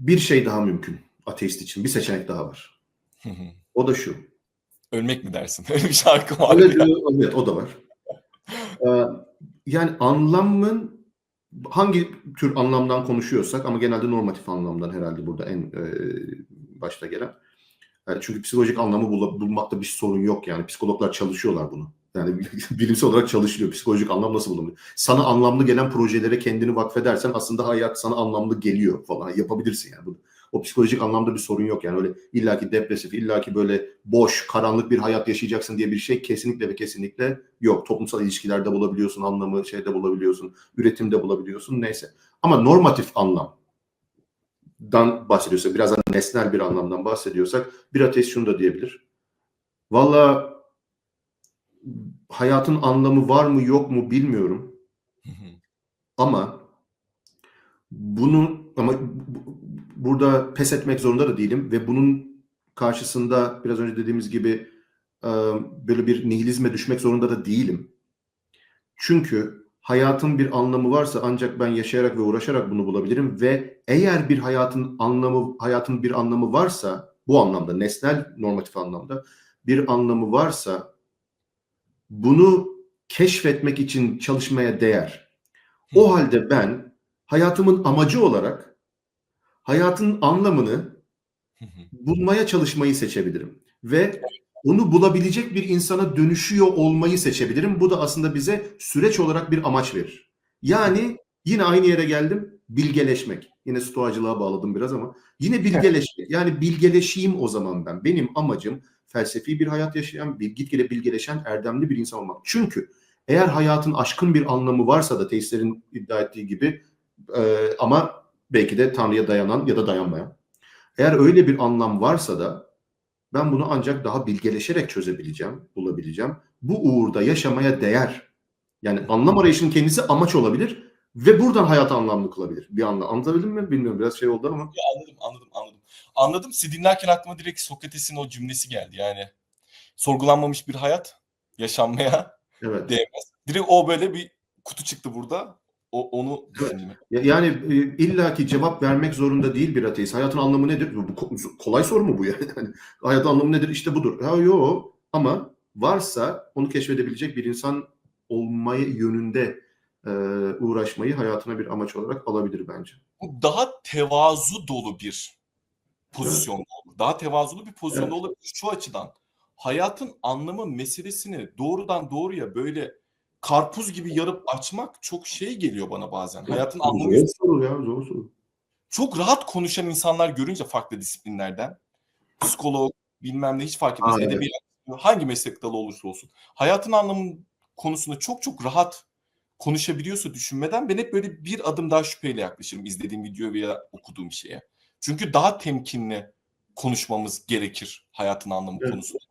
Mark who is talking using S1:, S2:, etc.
S1: bir şey daha mümkün ateist için. Bir seçenek daha var.
S2: Hı hı.
S1: O da şu.
S2: Ölmek mi dersin? Öyle bir şarkı var.
S1: Evet,
S2: ya.
S1: evet o da var. Ee, yani anlamın hangi tür anlamdan konuşuyorsak ama genelde normatif anlamdan herhalde burada en e, başta gelen. Çünkü psikolojik anlamı bul- bulmakta bir sorun yok yani. Psikologlar çalışıyorlar bunu. Yani bilimsel olarak çalışılıyor. Psikolojik anlam nasıl bulunur? Sana anlamlı gelen projelere kendini vakfedersen aslında hayat sana anlamlı geliyor falan. Yapabilirsin yani bunu. O psikolojik anlamda bir sorun yok yani öyle illaki depresif, illaki böyle boş, karanlık bir hayat yaşayacaksın diye bir şey kesinlikle ve kesinlikle yok. Toplumsal ilişkilerde bulabiliyorsun anlamı, şeyde bulabiliyorsun, üretimde bulabiliyorsun neyse. Ama normatif anlamdan bahsediyorsak, biraz da nesnel bir anlamdan bahsediyorsak bir ateist şunu da diyebilir. Valla hayatın anlamı var mı yok mu bilmiyorum. Ama bunu ama bu- burada pes etmek zorunda da değilim ve bunun karşısında biraz önce dediğimiz gibi e, böyle bir nihilizme düşmek zorunda da değilim. Çünkü hayatın bir anlamı varsa ancak ben yaşayarak ve uğraşarak bunu bulabilirim ve eğer bir hayatın anlamı hayatın bir anlamı varsa bu anlamda nesnel normatif anlamda bir anlamı varsa bunu keşfetmek için çalışmaya değer. O halde ben hayatımın amacı olarak hayatın anlamını bulmaya çalışmayı seçebilirim. Ve onu bulabilecek bir insana dönüşüyor olmayı seçebilirim. Bu da aslında bize süreç olarak bir amaç verir. Yani yine aynı yere geldim. Bilgeleşmek. Yine stoacılığa bağladım biraz ama yine bilgeleşmek. Yani bilgeleşeyim o zaman ben. Benim amacım felsefi bir hayat yaşayan, gitgide bilgeleşen, erdemli bir insan olmak. Çünkü eğer hayatın aşkın bir anlamı varsa da teistlerin iddia ettiği gibi e, ama belki de Tanrı'ya dayanan ya da dayanmayan. Eğer öyle bir anlam varsa da ben bunu ancak daha bilgeleşerek çözebileceğim, bulabileceğim. Bu uğurda yaşamaya değer. Yani anlam arayışının kendisi amaç olabilir ve buradan hayatı anlamlı kılabilir. Bir anlam. Anlatabildim mi? Bilmiyorum. Biraz şey oldu ama.
S2: Ya anladım, anladım, anladım. Anladım. Sizi dinlerken aklıma direkt Sokrates'in o cümlesi geldi. Yani sorgulanmamış bir hayat yaşanmaya
S1: Evet.
S2: değmez. Direkt o böyle bir kutu çıktı burada. O, onu
S1: Yani e, illaki cevap vermek zorunda değil bir ateist. Hayatın anlamı nedir? Bu ko- kolay soru mu bu yani? Hani hayatın anlamı nedir? İşte budur. Ha yok. Ama varsa onu keşfedebilecek bir insan olmayı yönünde e, uğraşmayı hayatına bir amaç olarak alabilir bence.
S2: Bu daha tevazu dolu bir pozisyonda olur. Daha tevazulu bir pozisyonda
S1: Evet.
S2: olabilir şu açıdan. Hayatın anlamı meselesini doğrudan doğruya böyle karpuz gibi yarıp açmak çok şey geliyor bana bazen. Hayatın anlamı
S1: Zor soru ya zor soru.
S2: çok rahat konuşan insanlar görünce farklı disiplinlerden psikolog bilmem ne hiç fark etmez.
S1: Evet.
S2: Edebiyat hangi meslek dalı olursa olsun. Hayatın anlamı konusunda çok çok rahat konuşabiliyorsa düşünmeden ben hep böyle bir adım daha şüpheyle yaklaşırım izlediğim video veya okuduğum şeye. Çünkü daha temkinli konuşmamız gerekir hayatın anlamı
S1: Evet.
S2: konusunda.